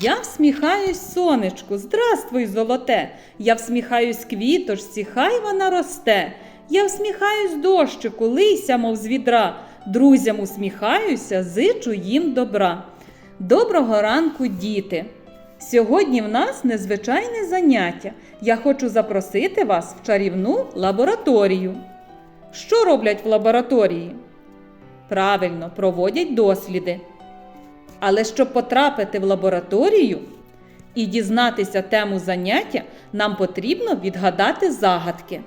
Я всміхаюсь сонечку, здравствуй, золоте. Я всміхаюсь квіточці, хай вона росте. Я всміхаюсь дощику, лися, мов з відра. Друзям усміхаюся, зичу їм добра. Доброго ранку, діти! Сьогодні в нас незвичайне заняття. Я хочу запросити вас в чарівну лабораторію. Що роблять в лабораторії? Правильно, проводять досліди. Але щоб потрапити в лабораторію і дізнатися тему заняття, нам потрібно відгадати загадки.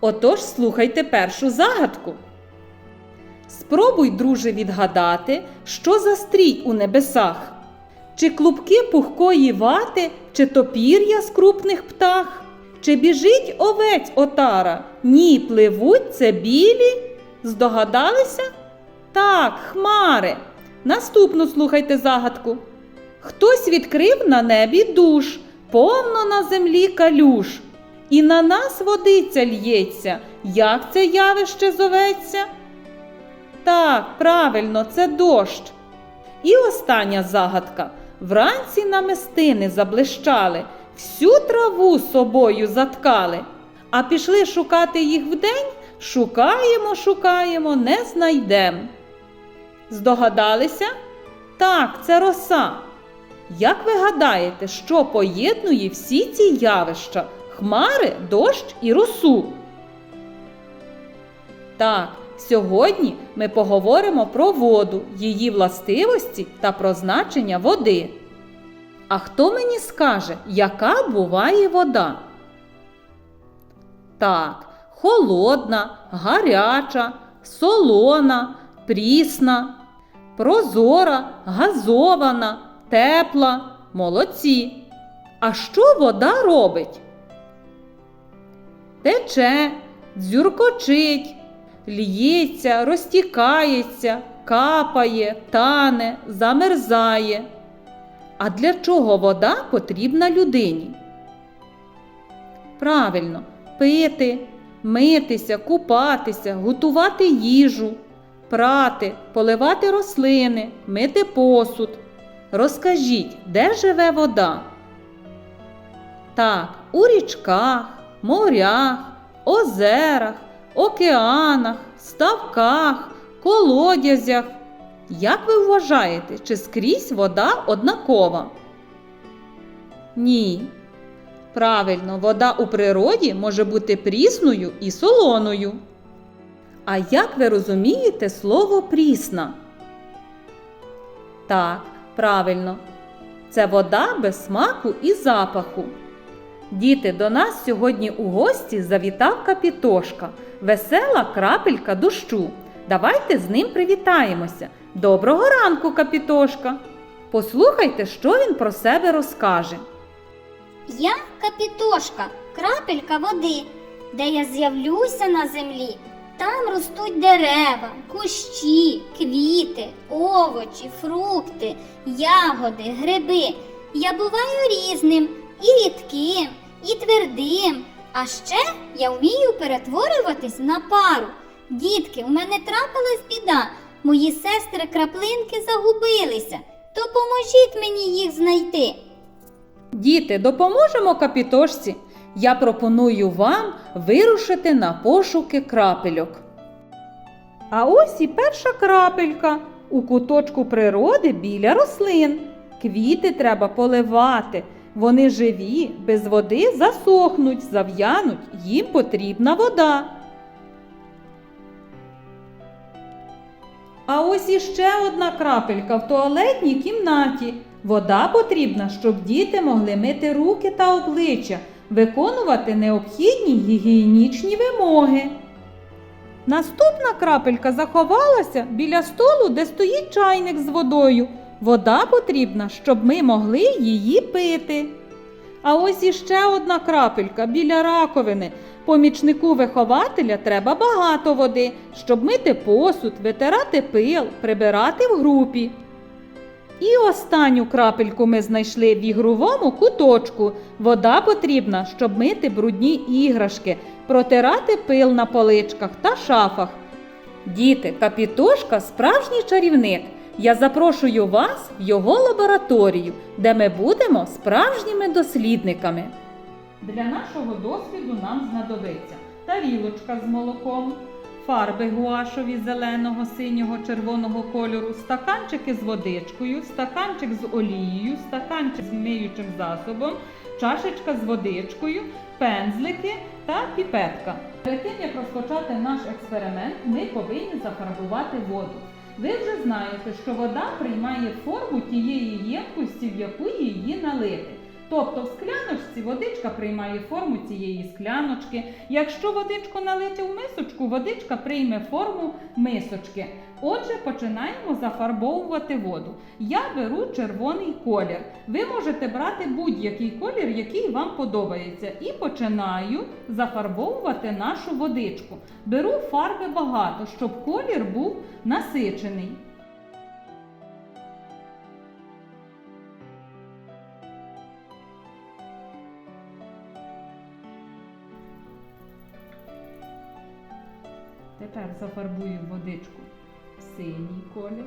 Отож, слухайте першу загадку. Спробуй, друже, відгадати, що за стрій у небесах. Чи клубки пухкої вати, чи то пір'я з крупних птах? Чи біжить овець отара? Ні, пливуть це білі. Здогадалися? Так, хмари. Наступну слухайте загадку. Хтось відкрив на небі душ, повно на землі калюш. І на нас водиця лється. Як це явище зоветься? Так, правильно, це дощ. І остання загадка. Вранці намистини заблищали, всю траву собою заткали. А пішли шукати їх вдень, шукаємо, шукаємо, не знайдем. Здогадалися? Так, це роса. Як ви гадаєте, що поєднує всі ці явища хмари, дощ і росу? Так, сьогодні ми поговоримо про воду, її властивості та про значення води. А хто мені скаже, яка буває вода? Так, холодна, гаряча, солона, прісна, прозора, газована, тепла, молодці. А що вода робить? Тече, дзюркочить, л'ється, розтікається, капає, тане, замерзає. А для чого вода потрібна людині? Правильно, пити, митися, купатися, готувати їжу, прати, поливати рослини, мити посуд. Розкажіть, де живе вода? Так, у річках, морях, озерах, океанах, ставках, колодязях. Як ви вважаєте, чи скрізь вода однакова? Ні. Правильно, вода у природі може бути прісною і солоною. А як ви розумієте слово прісна? Так, правильно. Це вода без смаку і запаху. Діти, до нас сьогодні у гості завітав капітошка, весела крапелька дощу. Давайте з ним привітаємося. Доброго ранку, капітошка! Послухайте, що він про себе розкаже. Я капітошка, крапелька води, де я з'явлюся на землі. Там ростуть дерева, кущі, квіти, овочі, фрукти, ягоди, гриби. Я буваю різним, і рідким, і твердим. А ще я вмію перетворюватись на пару. Дітки, у мене трапилась біда. Мої сестри краплинки загубилися. Допоможіть мені їх знайти. Діти, допоможемо капітошці. Я пропоную вам вирушити на пошуки крапельок. А ось і перша крапелька у куточку природи біля рослин. Квіти треба поливати. Вони живі, без води засохнуть, зав'януть, їм потрібна вода. А ось іще одна крапелька в туалетній кімнаті. Вода потрібна, щоб діти могли мити руки та обличчя, виконувати необхідні гігієнічні вимоги. Наступна крапелька заховалася біля столу, де стоїть чайник з водою. Вода потрібна, щоб ми могли її пити. А ось іще одна крапелька біля раковини. Помічнику вихователя треба багато води, щоб мити посуд, витирати пил, прибирати в групі. І останню крапельку ми знайшли в ігровому куточку. Вода потрібна, щоб мити брудні іграшки, протирати пил на поличках та шафах. Діти, капітошка справжній чарівник. я запрошую вас в його лабораторію, де ми будемо справжніми дослідниками. Для нашого досвіду нам знадобиться тарілочка з молоком, фарби гуашові зеленого, синього, червоного кольору, стаканчики з водичкою, стаканчик з олією, стаканчик з миючим засобом, чашечка з водичкою, пензлики та піпетка. Перед тим як розпочати наш експеримент, ми повинні зафарбувати воду. Ви вже знаєте, що вода приймає форму тієї ємкості, в яку її налити. Тобто в скляночці водичка приймає форму цієї скляночки. Якщо водичку налити в мисочку, водичка прийме форму мисочки. Отже, починаємо зафарбовувати воду. Я беру червоний колір. Ви можете брати будь-який колір, який вам подобається. І починаю зафарбовувати нашу водичку. Беру фарби багато, щоб колір був насичений. Тепер зафарбую водичку в синій колір.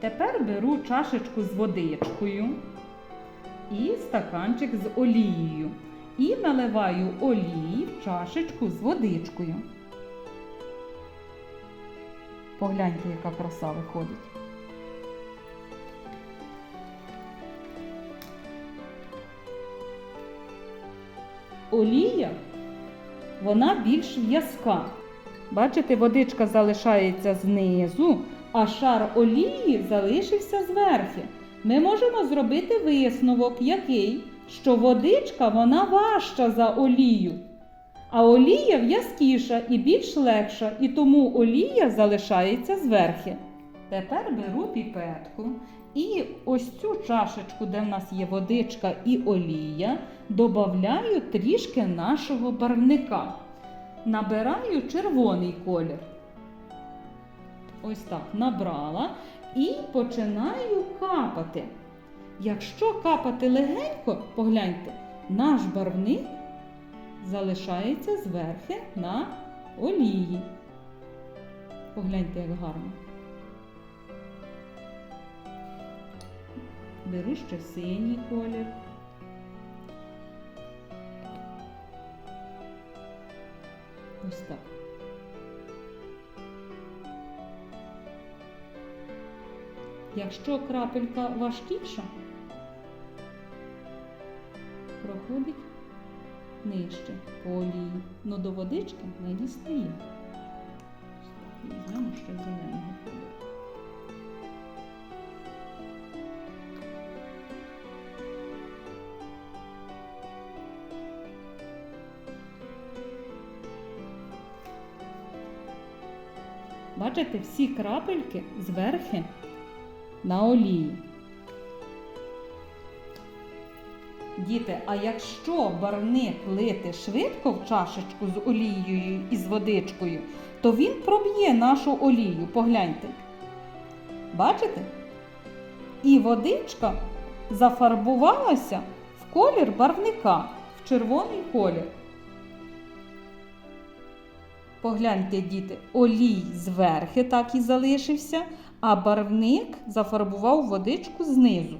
Тепер беру чашечку з водичкою і стаканчик з олією. І наливаю олії в чашечку з водичкою. Погляньте, яка краса виходить. Олія вона більш в'язка. Бачите, водичка залишається знизу, а шар олії залишився зверху. Ми можемо зробити висновок, який, що водичка вона важча за олію, а олія в'язкіша і більш легша, і тому олія залишається зверху. Тепер беру піпетку і ось цю чашечку, де в нас є водичка і олія, додаю трішки нашого барвника. Набираю червоний колір. Ось так набрала і починаю капати. Якщо капати легенько, погляньте, наш барвник залишається зверху на олії. Погляньте, як гарно. Беру ще синій колір. Ось так. Якщо крапелька важкіша, проходить нижче по олії, но до водички не дістає. Візьмемо ще зеленого. Бачите, всі крапельки зверхи на олії. Діти, а якщо барвник лити швидко в чашечку з олією і з водичкою, то він проб'є нашу олію. Погляньте. Бачите? І водичка зафарбувалася в колір барвника, в червоний колір. Погляньте, діти, олій зверхи так і залишився, а барвник зафарбував водичку знизу.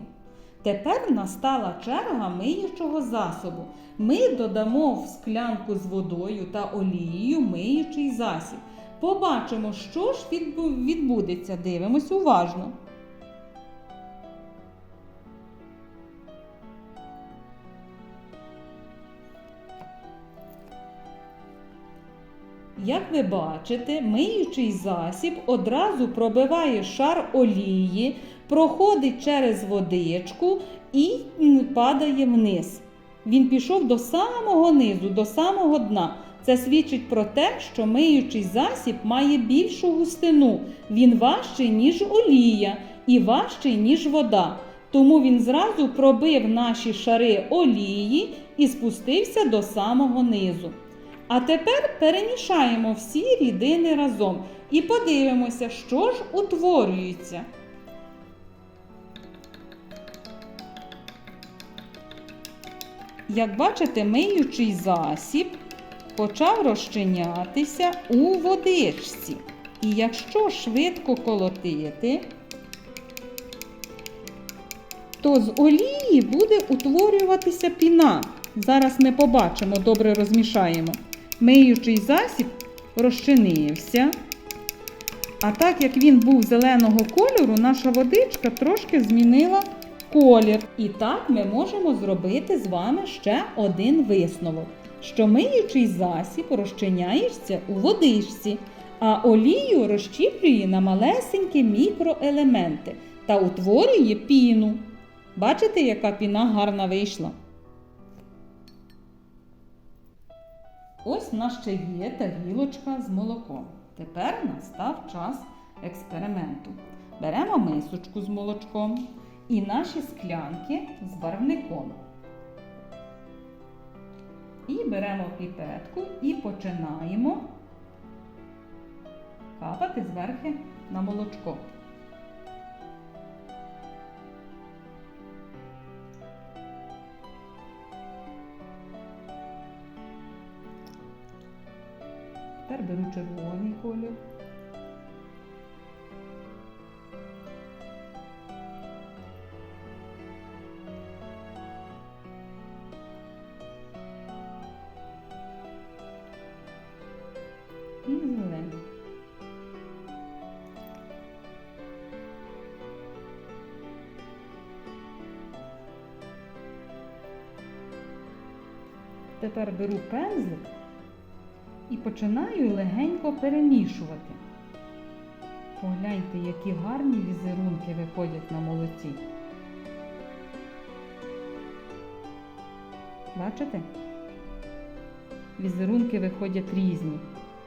Тепер настала черга миючого засобу. Ми додамо в склянку з водою та олією миючий засіб. Побачимо, що ж відбудеться. Дивимось уважно. Як ви бачите, миючий засіб одразу пробиває шар олії, проходить через водичку і падає вниз. Він пішов до самого низу, до самого дна. Це свідчить про те, що миючий засіб має більшу густину. Він важчий, ніж олія, і важчий, ніж вода. Тому він зразу пробив наші шари олії і спустився до самого низу. А тепер перемішаємо всі рідини разом і подивимося, що ж утворюється. Як бачите, миючий засіб почав розчинятися у водичці. І якщо швидко колотити, то з олії буде утворюватися піна. Зараз ми побачимо, добре розмішаємо. Миючий засіб розчинився. А так як він був зеленого кольору, наша водичка трошки змінила колір. І так ми можемо зробити з вами ще один висновок, що миючий засіб розчиняється у водичці, а олію розщіплює на малесенькі мікроелементи та утворює піну. Бачите, яка піна гарна вийшла? Ось в нас ще є тарілочка з молоком. Тепер настав час експерименту. Беремо мисочку з молочком і наші склянки з барвником. І беремо піпетку і починаємо капати зверхи на молочко. Тепер беру червоний колір. І зелений. Тепер беру пензлик і починаю легенько перемішувати. Погляньте, які гарні візерунки виходять на молоці. Бачите? Візерунки виходять різні.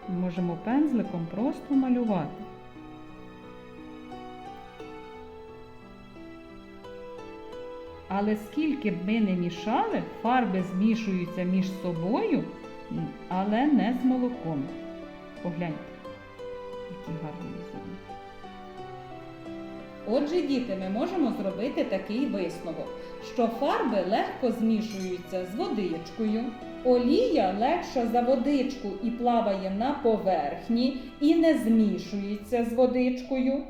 Ми можемо пензликом просто малювати. Але скільки б ми не мішали, фарби змішуються між собою, але не з молоком. Погляньте, які гарні візерунки. Отже, діти, ми можемо зробити такий висновок, що фарби легко змішуються з водичкою, олія легша за водичку і плаває на поверхні і не змішується з водичкою.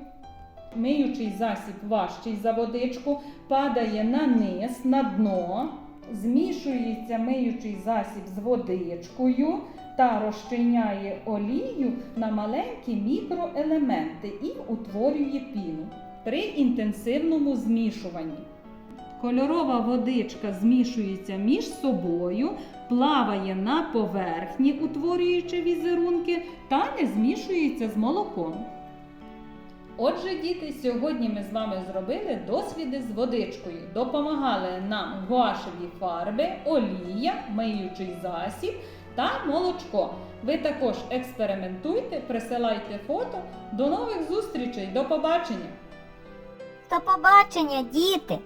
Миючий засіб важчий за водичку, падає на низ, на дно, змішується миючий засіб з водичкою та розчиняє олію на маленькі мікроелементи і утворює піну при інтенсивному змішуванні. Кольорова водичка змішується між собою, плаває на поверхні, утворюючи візерунки, та не змішується з молоком. Отже, діти, сьогодні ми з вами зробили досвіди з водичкою. Допомагали нам гуашеві фарби, олія, миючий засіб та молочко. Ви також експериментуйте, присилайте фото. До нових зустрічей, до побачення! До побачення, діти!